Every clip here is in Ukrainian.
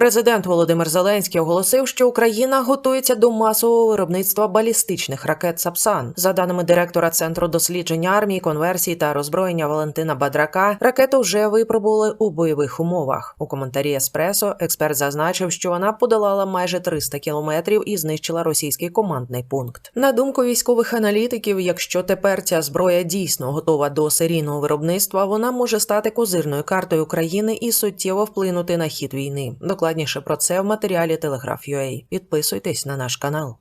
Президент Володимир Зеленський оголосив, що Україна готується до масового виробництва балістичних ракет Сапсан. За даними директора центру досліджень армії, конверсії та роззброєння Валентина Бадрака, ракету вже випробували у бойових умовах. У коментарі Еспресо експерт зазначив, що вона подолала майже 300 кілометрів і знищила російський командний пункт. На думку військових аналітиків, якщо тепер ця зброя дійсно готова до серійного виробництва, вона може стати козирною картою України і суттєво вплинути на хід війни. Докладніше про це в матеріалі Telegraph.ua. Підписуйтесь на наш канал.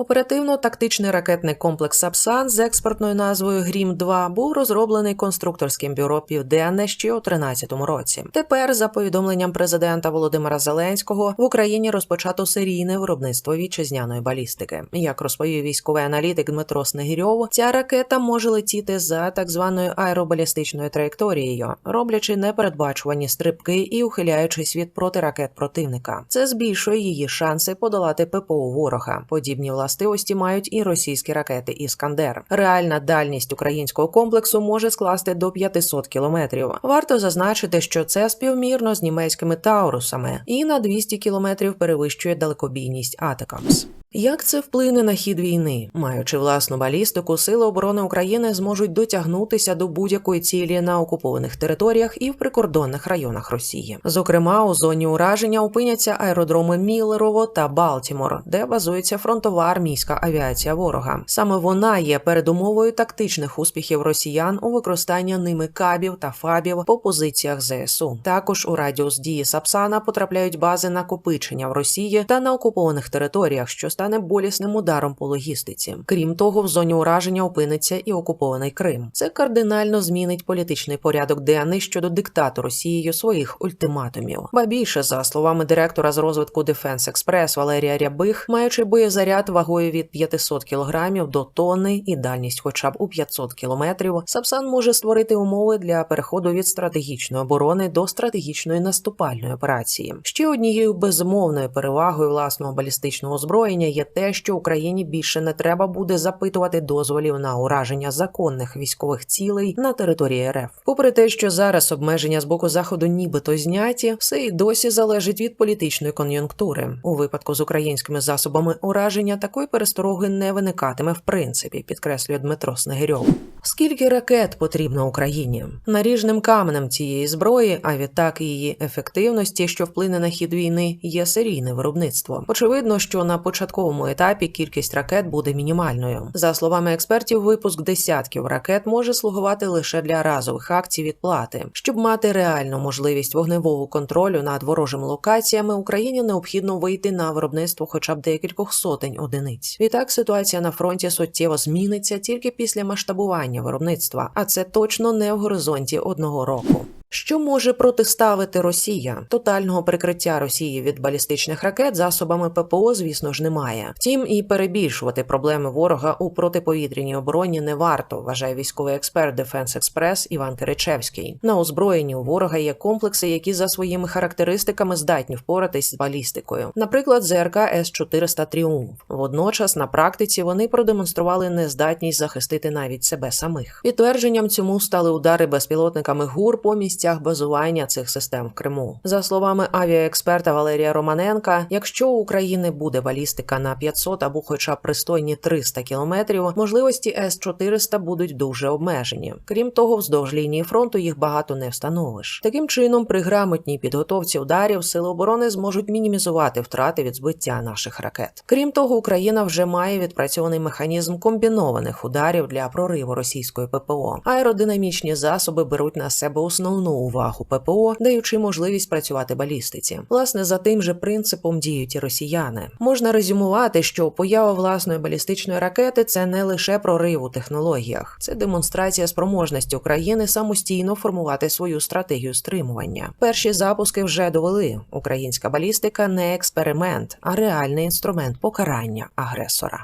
Оперативно-тактичний ракетний комплекс Сапсан з експортною назвою Грім 2 був розроблений конструкторським бюро Південне ще у 2013 році. Тепер, за повідомленням президента Володимира Зеленського, в Україні розпочато серійне виробництво вітчизняної балістики. Як розповів військовий аналітик Дмитро Снегірьов, ця ракета може летіти за так званою аеробалістичною траєкторією, роблячи непередбачувані стрибки і ухиляючись від протиракет противника. Це збільшує її шанси подолати ППО ворога. Подібні властивості мають і російські ракети Іскандер. Реальна дальність українського комплексу може скласти до 500 кілометрів. Варто зазначити, що це співмірно з німецькими таурусами і на 200 кілометрів перевищує далекобійність Атакамс. Як це вплине на хід війни? Маючи власну балістику, сили оборони України зможуть дотягнутися до будь-якої цілі на окупованих територіях і в прикордонних районах Росії. Зокрема, у зоні ураження опиняться аеродроми Міллерово та Балтімор, де базується фронтова армійська авіація ворога. Саме вона є передумовою тактичних успіхів росіян у використанні ними кабів та фабів по позиціях ЗСУ. Також у радіус дії Сапсана потрапляють бази накопичення в Росії та на окупованих територіях, що стане болісним ударом по логістиці. Крім того, в зоні ураження опиниться і окупований Крим. Це кардинально змінить політичний порядок денний щодо диктату Росією своїх ультиматумів. Ба більше за словами директора з розвитку Defense Express Валерія Рябих, маючи боєзаряд вагою від 500 кілограмів до тонни і дальність, хоча б у 500 кілометрів, Сапсан може створити умови для переходу від стратегічної оборони до стратегічної наступальної операції. Ще однією безумовною перевагою власного балістичного озброєння є те, що Україні більше не треба буде запитувати дозволів на ураження законних військових цілей на території РФ. Попри те, що зараз обмеження з боку заходу нібито зняті, все й досі залежить від політичної кон'юнктури. У випадку з українськими засобами ураження такої перестороги не виникатиме в принципі, підкреслює Дмитро Снегирьов. Скільки ракет потрібно Україні? Наріжним каменем цієї зброї, а відтак і її ефективності, що вплине на хід війни, є серійне виробництво. Очевидно, що на початковому етапі кількість ракет буде мінімальною. За словами експертів, випуск десятків ракет може слугувати лише для разових акцій відплати. Щоб мати реальну можливість вогневого контролю над ворожими локаціями, Україні необхідно вийти на виробництво хоча б декількох сотень одиниць. Відтак ситуація на фронті суттєво зміниться тільки після масштабування виробництва, а це точно не в горизонті одного року. Що може протиставити Росія? Тотального прикриття Росії від балістичних ракет засобами ППО, звісно ж, немає. Втім, і перебільшувати проблеми ворога у протиповітряній обороні не варто, вважає військовий експерт Defense Express Іван Киричевський. На озброєнні у ворога є комплекси, які за своїми характеристиками здатні впоратись з балістикою. Наприклад, ЗРК С-400 Тріумф. Водночас на практиці вони продемонстрували нездатність захистити навіть себе самих. Підтвердженням цьому стали удари безпілотниками ГУР по місцях базування цих систем в Криму. За словами авіаексперта Валерія Романенка, якщо у України буде балістика на 500 або хоча пристойні 300 кілометрів, можливості С-400 будуть дуже обмежені. Крім того, вздовж лінії фронту їх багато не встановиш. Таким чином, при грамотній підготовці ударів сили оборони зможуть мінімізувати втрати від збиття наших ракет. Крім того, Україна вже має відпрацьований механізм комбінованих ударів для прориву російської ППО. Аеродинамічні засоби беруть на себе основну увагу ППО, даючи можливість працювати балістиці. Власне, за тим же принципом діють і росіяни. Можна резюмувати, що поява власної балістичної ракети це не лише прорив у технологіях, це демонстрація спроможності України самостійно формувати свою стратегію стримування. Перші запуски вже довели: українська балістика не експеримент, а реальний інструмент покарання агресора.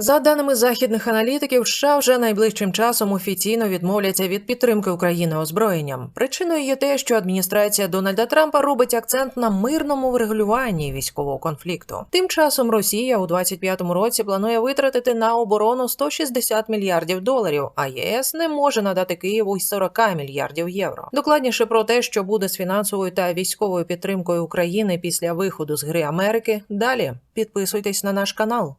За даними західних аналітиків, США вже найближчим часом офіційно відмовляться від підтримки України озброєнням. Причиною є те, що адміністрація Дональда Трампа робить акцент на мирному врегулюванні військового конфлікту. Тим часом Росія у 25-му році планує витратити на оборону 160 мільярдів доларів, а ЄС не може надати Києву й 40 мільярдів євро. Докладніше про те, що буде з фінансовою та військовою підтримкою України після виходу з гри Америки. Далі підписуйтесь на наш канал.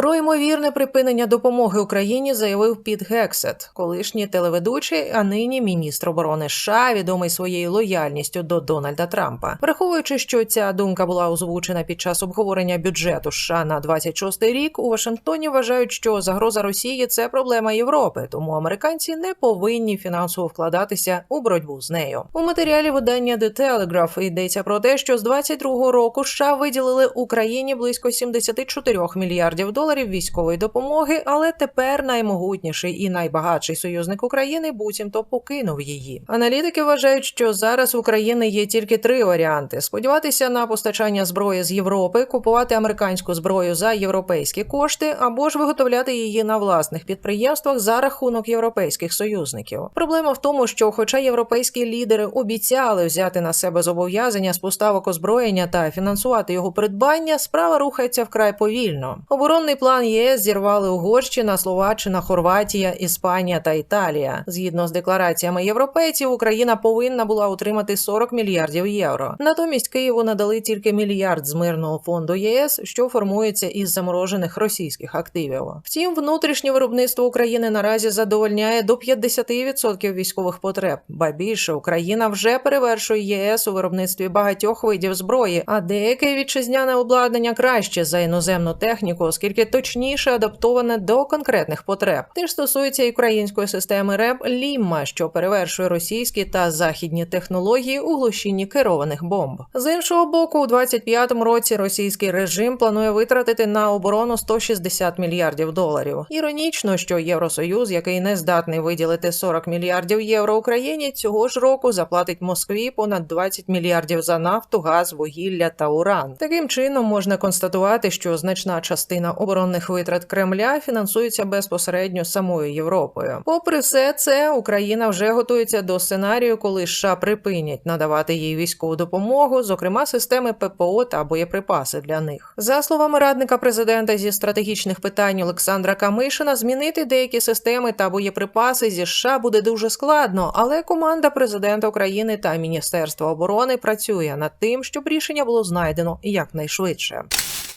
Про ймовірне припинення допомоги Україні заявив Піт Гексет, колишній телеведучий, а нині міністр оборони США, відомий своєю лояльністю до Дональда Трампа. Враховуючи, що ця думка була озвучена під час обговорення бюджету США на 26-й рік, у Вашингтоні вважають, що загроза Росії це проблема Європи, тому американці не повинні фінансово вкладатися у боротьбу з нею. У матеріалі видання The Telegraph йдеться про те, що з 22-го року США виділили Україні близько 74 мільярдів доларів військової допомоги, але тепер наймогутніший і найбагатший союзник України буцімто покинув її. Аналітики вважають, що зараз в України є тільки три варіанти: сподіватися на постачання зброї з Європи, купувати американську зброю за європейські кошти, або ж виготовляти її на власних підприємствах за рахунок європейських союзників. Проблема в тому, що, хоча європейські лідери обіцяли взяти на себе зобов'язання з поставок озброєння та фінансувати його придбання, справа рухається вкрай повільно. Оборонний план ЄС зірвали Угорщина, Словаччина, Хорватія, Іспанія та Італія. Згідно з деклараціями європейців, Україна повинна була отримати 40 мільярдів євро. Натомість Києву надали тільки мільярд з мирного фонду ЄС, що формується із заморожених російських активів. Втім, внутрішнє виробництво України наразі задовольняє до 50% військових потреб. Ба більше Україна вже перевершує єС у виробництві багатьох видів зброї, а деяке вітчизняне обладнання краще за іноземну техніку, оскільки точніше адаптоване до конкретних потреб. Теж стосується і української системи РЕБ Лімма, що перевершує російські та західні технології у глушінні керованих бомб. З іншого боку, у 25-му році російський режим планує витратити на оборону 160 мільярдів доларів. Іронічно, що Євросоюз, який не здатний виділити 40 мільярдів євро Україні, цього ж року заплатить Москві понад 20 мільярдів за нафту, газ, вугілля та уран. Таким чином можна констатувати, що значна частина оборонних витрат Кремля фінансується безпосередньо самою Європою. Попри все це, Україна вже готується до сценарію, коли США припинять надавати їй військову допомогу, зокрема системи ППО та боєприпаси для них. За словами радника президента зі стратегічних питань Олександра Камишина, змінити деякі системи та боєприпаси зі США буде дуже складно, але команда президента України та Міністерства оборони працює над тим, щоб рішення було знайдено якнайшвидше.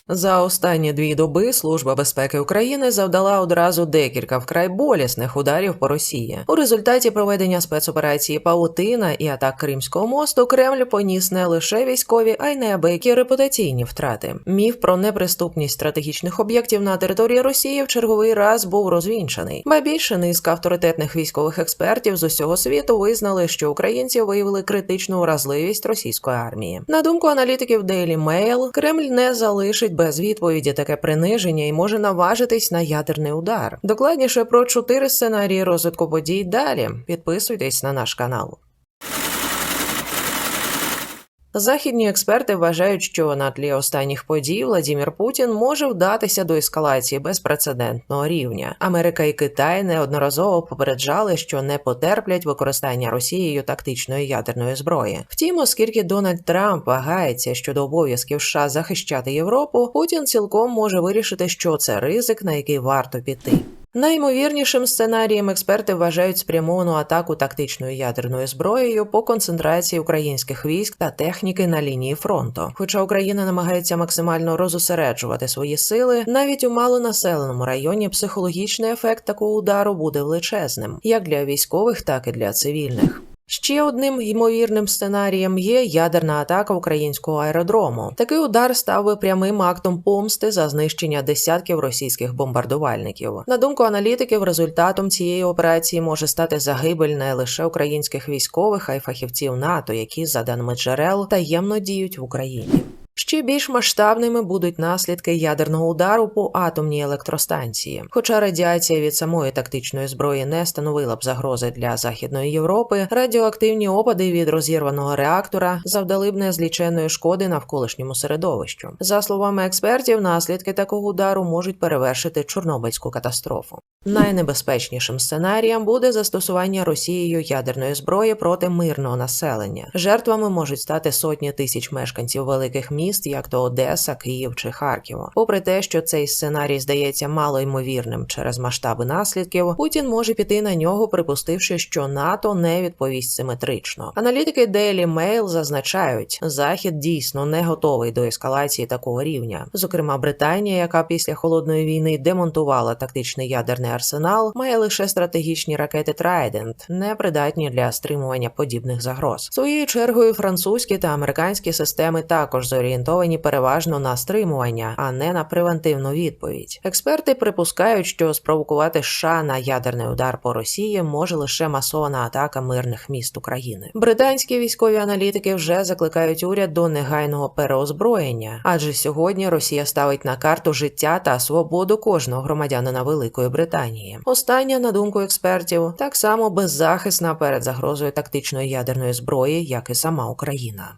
За останні дві доби Служба безпеки України завдала одразу декілька вкрай болісних ударів по Росії. У результаті проведення спецоперації Паутина і атак Кримського мосту Кремль поніс не лише військові, а й неабиякі репутаційні втрати. Міф про неприступність стратегічних об'єктів на території Росії в черговий раз був розвінчаний. Ба більше низка авторитетних військових експертів з усього світу визнали, що українці виявили критичну уразливість російської армії. На думку аналітиків Daily Mail, Кремль не залишить без відповіді таке приниження і може наважитись на ядерний удар. Докладніше про чотири сценарії розвитку подій далі. Підписуйтесь на наш канал. Західні експерти вважають, що на тлі останніх подій Владімір Путін може вдатися до ескалації безпрецедентного рівня. Америка і Китай неодноразово попереджали, що не потерплять використання Росією тактичної ядерної зброї. Втім, оскільки Дональд Трамп вагається щодо обов'язків США захищати Європу, Путін цілком може вирішити, що це ризик, на який варто піти. Найімовірнішим сценарієм експерти вважають спрямовану атаку тактичною ядерною зброєю по концентрації українських військ та техніки на лінії фронту. Хоча Україна намагається максимально розосереджувати свої сили, навіть у малонаселеному районі психологічний ефект такого удару буде величезним, як для військових, так і для цивільних. Ще одним ймовірним сценарієм є ядерна атака українського аеродрому. Такий удар став би прямим актом помсти за знищення десятків російських бомбардувальників. На думку аналітиків, результатом цієї операції може стати загибель не лише українських військових, а й фахівців НАТО, які, за даними джерел, таємно діють в Україні. Ще більш масштабними будуть наслідки ядерного удару по атомній електростанції. Хоча радіація від самої тактичної зброї не становила б загрози для Західної Європи, радіоактивні опади від розірваного реактора завдали б незліченної шкоди навколишньому середовищу. За словами експертів, наслідки такого удару можуть перевершити Чорнобильську катастрофу. Найнебезпечнішим сценарієм буде застосування Росією ядерної зброї проти мирного населення. Жертвами можуть стати сотні тисяч мешканців великих міст, як то Одеса, Київ чи Харків. Попри те, що цей сценарій здається малоймовірним через масштаби наслідків, Путін може піти на нього, припустивши, що НАТО не відповість симетрично. Аналітики Daily Mail зазначають, захід дійсно не готовий до ескалації такого рівня. Зокрема, Британія, яка після холодної війни демонтувала тактичний ядерний арсенал, має лише стратегічні ракети Trident, непридатні для стримування подібних загроз. Своєю чергою французькі та американські системи також зорієнтовані переважно на стримування, а не на превентивну відповідь. Експерти припускають, що спровокувати США на ядерний удар по Росії може лише масована атака мирних міст України. Британські військові аналітики вже закликають уряд до негайного переозброєння, адже сьогодні Росія ставить на карту життя та свободу кожного громадянина Великої Британії. Остання, на думку експертів, так само беззахисна перед загрозою тактичної ядерної зброї, як і сама Україна.